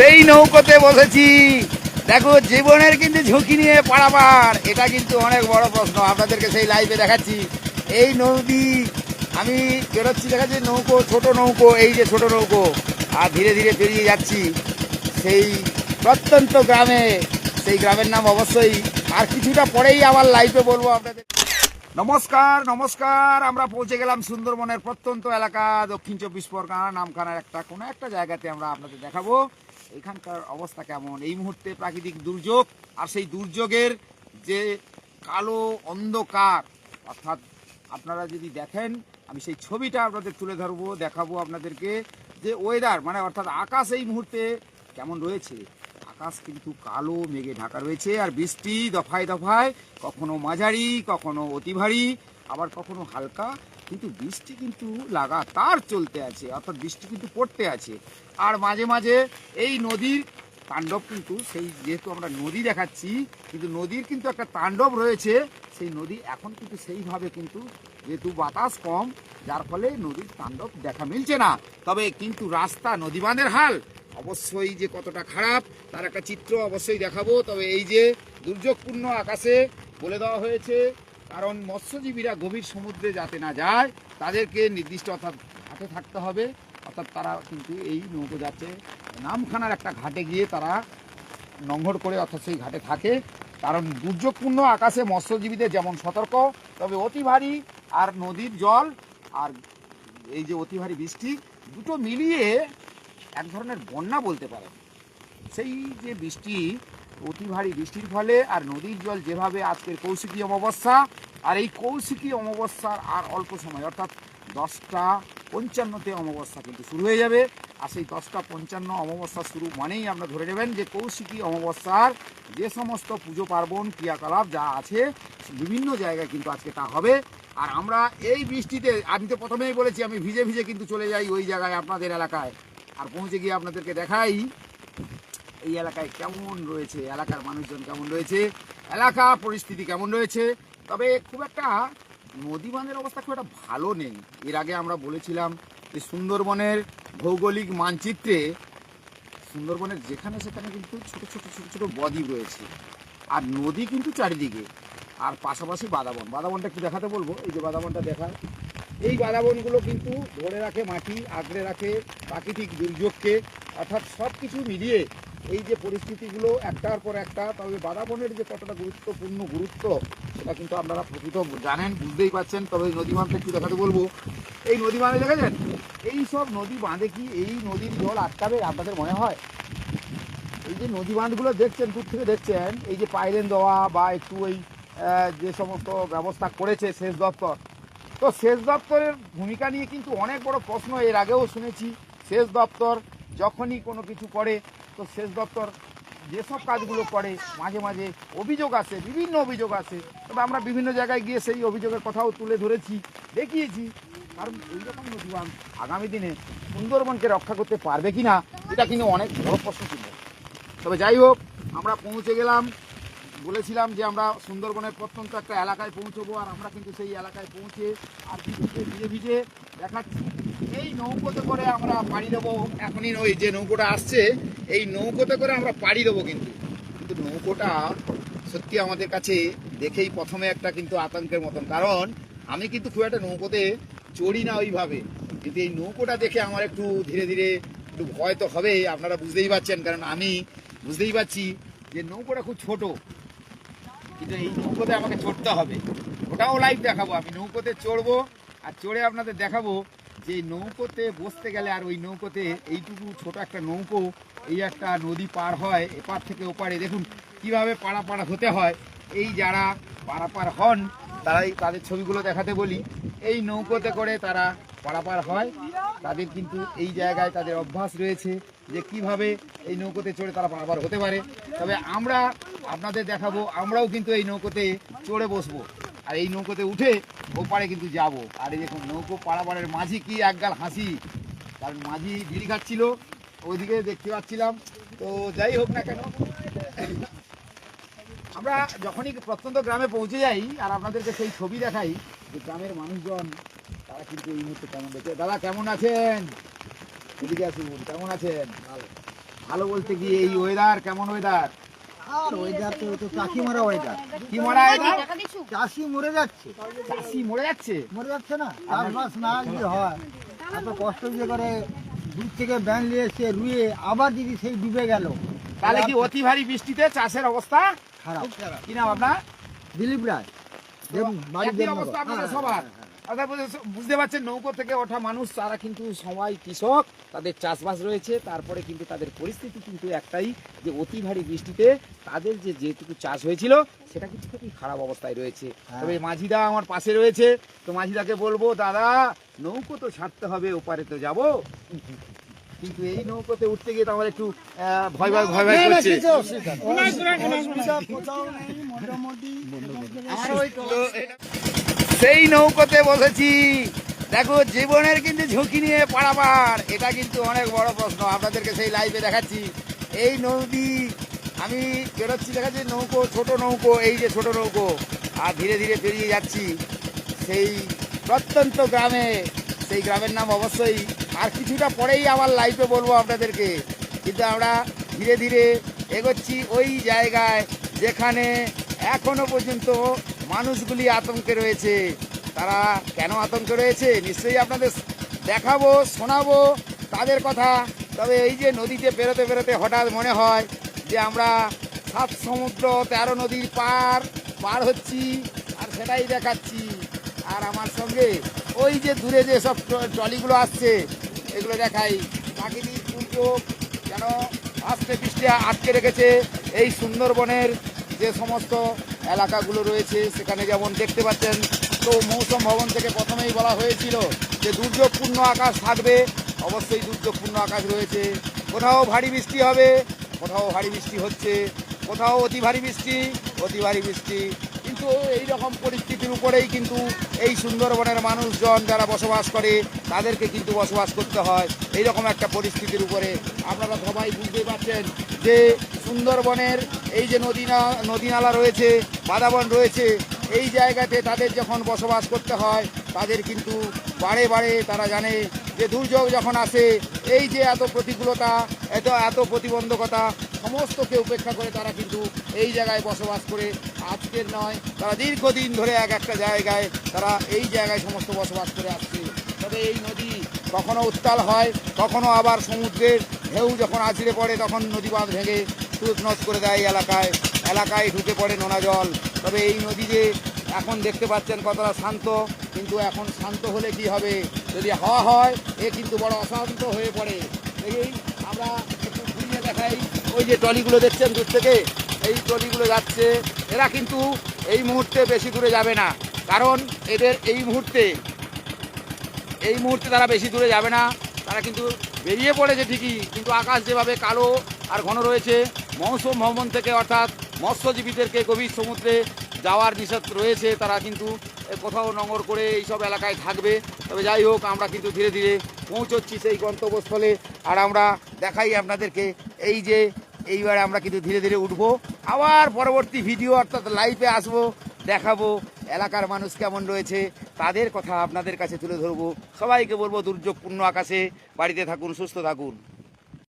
সেই নৌকোতে বসেছি। দেখো, জীবনের কিন্তু ঝুঁকি নিয়ে পারাবার এটা কিন্তু অনেক বড় প্রশ্ন, আপনাদেরকে সেই লাইভে দেখাচ্ছি। এই নদী, আমি বেরোচ্ছি, দেখাচ্ছি নৌকো, ছোট নৌকো, এই যে ছোট নৌকো। আর ধীরে ধীরে পেরিয়ে যাচ্ছি সেই প্রত্যন্ত গ্রামে। সেই গ্রামের নাম অবশ্যই। আর কিছুটা পরেই আবার লাইভে বলব আপনাদের। নমস্কার নমস্কার। আমরা পৌঁছে গেলাম সুন্দরবনের প্রত্যন্ত এলাকা, দক্ষিণ চব্বিশ পরগনা নামখানার একটা, কোনো একটা জায়গাতে আমরা আপনাদের দেখাবো। এখানকার অবস্থা কেমন? এই মুহূর্তে প্রাকৃতিক দুর্যোগ আর সেই দুর্যোগের যে কালো অন্ধকার, অর্থাৎ আপনারা যদি দেখেন, আমি সেই ছবিটা আপনাদের তুলে ধরবো, দেখাবো আপনাদেরকে যে ওয়েদার মানে অর্থাৎ আকাশ এই মুহূর্তে কেমন রয়েছে? আকাশ কিন্তু কালো, মেঘে ঢাকা রয়েছে আর বৃষ্টি দফায় দফায়, কখনো মাঝারি, কখনো অতি ভারী, আবার কখনো হালকা, কিন্তু বৃষ্টি কিন্তু লাগাতার চলতে আছে, অর্থাৎ বৃষ্টি কিন্তু পড়তে আছে। আর মাঝে মাঝে এই নদীর তাণ্ডব কিন্তু সেই যেহেতু আমরা নদী দেখাচ্ছি, কিন্তু নদীর কিন্তু একটা তাণ্ডব রয়েছে, সেই নদী এখন কিন্তু সেইভাবে কিন্তু যেহেতু বাতাস কম, যার ফলে নদীর তাণ্ডব দেখা মিলছে না। তবে কিন্তু রাস্তা নদীবাঁধের হাল অবশ্যই যে কতটা খারাপ, তার একটা চিত্র অবশ্যই দেখাবো। তবে এই যে দুর্যোগপূর্ণ আকাশে বলে দেওয়া হয়েছে, কারণ মৎস্যজীবীরা গভীর সমুদ্রে যাতে না যায়, তাদেরকে নির্দিষ্ট অর্থাৎ হাতে থাকতে হবে। অর্থাৎ তারা কিন্তু এই নৌকো যাচ্ছে নামখানার একটা ঘাটে গিয়ে তারা নঙ্গর করে অর্থাৎ সেই ঘাটে থাকে। কারণ দুর্যোগপূর্ণ আকাশে মৎস্যজীবীদের যেমন সতর্ক, তবে অতি ভারী আর নদীর জল আর এই যে অতি ভারী বৃষ্টি দুটো মিলিয়ে এক ধরনের বন্যা বলতে পারে। সেই যে বৃষ্টি, অতি ভারী বৃষ্টির ফলে আর নদীর জল যেভাবে আজকের কৌশিকী অমাবস্যা আর এই কৌশিকী অমাবস্যার আর অল্প সময়, অর্থাৎ দশটা পঞ্চান্নতে অমাবস্যা কিন্তু শুরু হয়ে যাবে। আর সেই দশটা পঞ্চান্ন অমাবস্যা শুরু মানেই আপনারা ধরে নেবেন যে কৌশিকী অমাবস্যার যে সমস্ত পুজো পার্বণ, ক্রিয়াকলাপ যা আছে, বিভিন্ন জায়গায় কিন্তু আজকে তা হবে। আর আমরা এই বৃষ্টিতে, আমি তো প্রথমেই বলেছি, আমি ভিজে ভিজে কিন্তু চলে যাই ওই জায়গায় আপনাদের এলাকায়। আর পৌঁছে গিয়ে আপনাদেরকে দেখাই এই এলাকায় কেমন রয়েছে, এলাকার মানুষজন কেমন রয়েছে, এলাকা পরিস্থিতি কেমন রয়েছে। তবে খুব একটা নদী বাঁধের অবস্থা খুব একটা ভালো নেই। এর আগে আমরা বলেছিলাম যে সুন্দরবনের ভৌগোলিক মানচিত্রে সুন্দরবনের যেখানে সেখানে কিন্তু ছোট ছোট ছোট ছোট বদ্বীপ রয়েছে। আর নদী কিন্তু চারিদিকে। আর পাশাপাশি বাদাবন। বাদাবনটা একটু দেখাতে বলব। এই যে বাদাবনটা দেখায় এই বাদাবনগুলো কিন্তু ধরে রাখে মাটি আগড়ে রাখে প্রাকৃতিক দুর্যোগকে। অর্থাৎ সব কিছু মিলিয়ে এই যে পরিস্থিতিগুলো একটার পর একটা, তবে বাদাবনের যে কতটা গুরুত্বপূর্ণ গুরুত্ব, সেটা কিন্তু আপনারা প্রকৃত জানেন, বুঝতেই পারছেন। তবে এই নদী বাঁধটা একটু দেখাতে বলব। এই নদী বাঁধে দেখেছেন? এই সব নদী বাঁধে কি এই নদীর জল আটকাবে, আপনাদের মনে হয়? এই যে নদী বাঁধগুলো দেখছেন, দূর থেকে দেখছেন, এই যে পাইলেন দেওয়া বা একটু ওই যে সমস্ত ব্যবস্থা করেছে সেচ দপ্তর। তো সেচ দপ্তরের ভূমিকা নিয়ে কিন্তু অনেক বড় প্রশ্ন, এর আগেও শুনেছি। সেচ দপ্তর যখনই কোনো কিছু করে তো সেচ দপ্তর যেসব কাজগুলো করে, মাঝে মাঝে অভিযোগ আসে, বিভিন্ন অভিযোগ আসে। তবে আমরা বিভিন্ন জায়গায় গিয়ে সেই অভিযোগের কথাও তুলে ধরেছি, দেখিয়েছি। কারণ এইরকম নদীবান আগামী দিনে সুন্দরবনকে রক্ষা করতে পারবে কি না এটা কিন্তু অনেক বড় প্রশ্ন ছিল। তবে যাই হোক, আমরা পৌঁছে গেলাম। বলেছিলাম যে আমরা সুন্দরবনের প্রত্যন্ত একটা এলাকায় পৌঁছবো, আর আমরা কিন্তু সেই এলাকায় পৌঁছে আর ভিজে ভিজে দেখাচ্ছি। এই নৌকোতে করে আমরা পাড়ি দেবো। এখনই ওই যে নৌকোটা আসছে, এই নৌকোতে করে আমরা পাড়ি দেবো কিন্তু। কিন্তু নৌকোটা সত্যি আমাদের কাছে দেখেই প্রথমে একটা কিন্তু আতঙ্কের মতন। কারণ আমি কিন্তু খুব একটা নৌকোতে চড়ি না ওইভাবে। কিন্তু এই নৌকোটা দেখে আমার একটু ধীরে ধীরে একটু ভয় তো হবে আপনারা বুঝতেই পারছেন। কারণ আমি বুঝতেই পারছি যে নৌকোটা খুব ছোট। কিন্তু এই নৌকোতে আমাকে চড়তে হবে। ওটাও লাইভ দেখাবো। আমি নৌকোতে চড়বো আর চড়ে আপনাদের দেখাবো যে নৌকোতে বসতে গেলে আর ওই নৌকোতে এইটুকু ছোট একটা নৌকো, এই একটা নদী পার হয়, এপার থেকে ওপারে। দেখুন কীভাবে পাড়াপাড়া হতে হয়। এই যারা পারাপার হন, তারাই তাদের ছবিগুলো দেখাতে বলি। এই নৌকোতে করে তারা পারাপার হয়। তাদের কিন্তু এই জায়গায় তাদের অভ্যাস রয়েছে যে কীভাবে এই নৌকোতে চড়ে তারা পারাপার হতে পারে। তবে আমরা আপনাদের দেখাবো, আমরাও কিন্তু এই নৌকোতে চড়ে বসবো। আর এই নৌকোতে উঠে ওপারে কিন্তু যাব। আর এই দেখুন, নৌকো পাড়াপাড়ের মাঝি কি একগাল হাসি। কারণ মাঝি বিড়ি খাচ্ছিল, ওইদিকে দেখতে পাচ্ছিলাম। তো যাই হোক না কেন, আমরা যখনই প্রত্যন্ত গ্রামে পৌঁছে যাই, আর আপনাদেরকে সেই ছবি দেখাই, যে গ্রামের মানুষজন, তারা কিন্তু এই মুহূর্তে কেমন দেখে দাদা, কেমন আছেন? এদিকে আসুন, কেমন আছেন? ভালো। ভালো বলতে গিয়ে এই ওয়েদার কেমন ওয়েদার ওয়েদার তো তো চাষি মরা ওয়েদার কি মরা ওয়েদার চাষি মরে যাচ্ছে। চাষি মরে যাচ্ছে? মরে যাচ্ছে না। চাষবাস না যদি হয়। এত কষ্ট যে করে দূর থেকে ব্যান নিয়ে এসে রুয়ে আবার যদি সেই ডুবে গেল। তাহলে কি অতি ভারী বৃষ্টিতে চাষের অবস্থা খারাপ। কি নাম আপনার? দিলীপ রায়। বাড়ি অবস্থা আপনাদের হ্যাঁ, সবার। হ্যাঁ। অর্থাৎ বুঝতে- বুঝতে পারছেন নৌকো থেকে ওঠা মানুষ তারা কিন্তু সবাই কৃষক তাদের চাষবাস রয়েছে তারপরে কিন্তু তাদের পরিস্থিতি কিন্তু একটাই যে অতি ভারী বৃষ্টিতে তাদের যে যেটুকু চাষ হয়েছিল সেটা কিন্তু খুবই খারাপ অবস্থায় রয়েছে। হ্যাঁ। তবে মাঝিদা আমার পাশে রয়েছে তো মাঝিদাকে বলব দাদা নৌকো তো ছাড়তে হবে ওপারে তো যাব। কিন্তু এই নৌকোতে উঠতে গিয়ে তো আমার একটু ভয় ভয় ভয় ভয় করছে। মোটামুটি। সেই নৌকোতে বসেছি। দেখো, জীবনের কিন্তু ঝুঁকি নিয়ে পারাবার এটা কিন্তু অনেক বড় প্রশ্ন। আপনাদেরকে সেই লাইভে দেখাচ্ছি। এই নদী, আমি বেরোচ্ছি, দেখাচ্ছি, নৌকো, ছোট নৌকো, এই যে ছোট নৌকো। আর ধীরে ধীরে পেরিয়ে যাচ্ছি সেই প্রত্যন্ত গ্রামে। সেই গ্রামের নাম অবশ্যই। আর কিছুটা পরেই আমার লাইভে বলব আপনাদেরকে। কিন্তু আমরা ধীরে ধীরে এগোচ্ছি ওই জায়গায় যেখানে এখনও পর্যন্ত মানুষগুলি আতঙ্কে রয়েছে। তারা কেন আতঙ্কে রয়েছে? নিশ্চয়ই আপনাদের দেখাবো, শোনাবো তাদের কথা। তবে এই যে নদীতে বেরোতে বেরোতে হঠাৎ মনে হয় যে আমরা সাত সমুদ্র, তেরো নদীর পার পার হচ্ছি আর সেটাই দেখাচ্ছি। আর আমার সঙ্গে ওই যে দূরে যে সব ট্রলিগুলো আসছে, এগুলো দেখাই। প্রাকৃতিক দুর্যোগ যেন আস্তে বৃষ্টি আটকে রেখেছে এই সুন্দরবনের যে সমস্ত এলাকাগুলো রয়েছে, সেখানে যেমন দেখতে পাচ্ছেন, তো মৌসুম ভবন থেকে প্রথমেই বলা হয়েছিল যে দুর্যোগপূর্ণ আকাশ থাকবে। অবশ্যই দুর্যোগপূর্ণ আকাশ রয়েছে। কোথাও ভারী বৃষ্টি হবে, কোথাও ভারী বৃষ্টি হচ্ছে, কোথাও অতি ভারী বৃষ্টি, অতি ভারী বৃষ্টি কিন্তু এই রকম পরিস্থিতির উপরেই কিন্তু এই সুন্দরবনের মানুষজন যারা বসবাস করে, তাদেরকে কিন্তু বসবাস করতে হয়। এই রকম একটা পরিস্থিতির উপরে। আপনারা সবাই বুঝতে পারছেন যে সুন্দরবনের এই যে নদী না- নদী নালা রয়েছে, বাদাবন রয়েছে, এই জায়গাতে তাদের যখন বসবাস করতে হয়, তাদের কিন্তু বারে বারে তারা জানে যে দুর্যোগ যখন আসে, এই যে এত প্রতিকূলতা, এত এত প্রতিবন্ধকতা সমস্তকে উপেক্ষা করে তারা কিন্তু এই জায়গায় বসবাস করে। আজকের নয়। তারা দীর্ঘদিন ধরে এক একটা জায়গায় তারা এই জায়গায় সমস্ত বসবাস করে আসছে। তবে এই নদী কখনো উত্তাল হয়, কখনো আবার সমুদ্রের ঢেউ যখন আছড়ে পড়ে, তখন নদী বাঁধ ভেঙে নদ করে দেয় এলাকায়। এলাকায় ঢুকে পড়ে নোনা জল। তবে এই নদী যে এখন দেখতে পাচ্ছেন কতটা শান্ত, কিন্তু এখন শান্ত হলে কি হবে? যদি হাওয়া হয়, এ কিন্তু বড় অশান্ত হয়ে পড়ে। এই আমরা একটু ঘুরিয়ে দেখাই। ওই যে ট্রলিগুলো দেখছেন দূর থেকে? এই ট্রলিগুলো যাচ্ছে, এরা কিন্তু এই মুহূর্তে বেশি দূরে যাবে না। কারণ এদের এই মুহূর্তে এই মুহূর্তে তারা বেশি দূরে যাবে না। তারা কিন্তু বেরিয়ে পড়েছে ঠিকই, কিন্তু আকাশ যেভাবে কালো আর ঘন রয়েছে, মৌসুম ভবন থেকে অর্থাৎ মৎস্যজীবীদেরকে গভীর সমুদ্রে যাওয়ার নিষেধ রয়েছে, তারা কিন্তু কোথাও নঙর করে এইসব এলাকায় থাকবে। তবে যাই হোক, আমরা কিন্তু ধীরে ধীরে পৌঁছচ্ছি সেই গন্তব্যস্থলে। আর আমরা দেখাই আপনাদেরকে, এই যে এইবারে আমরা কিন্তু ধীরে ধীরে উঠবো। আবার পরবর্তী ভিডিও অর্থাৎ লাইভে আসব, দেখাবো এলাকার মানুষ কেমন রয়েছে, তাদের কথা আপনাদের কাছে তুলে ধরবো। সবাইকে বলব দুর্যোগপূর্ণ আকাশে, বাড়িতে থাকুন, সুস্থ থাকুন।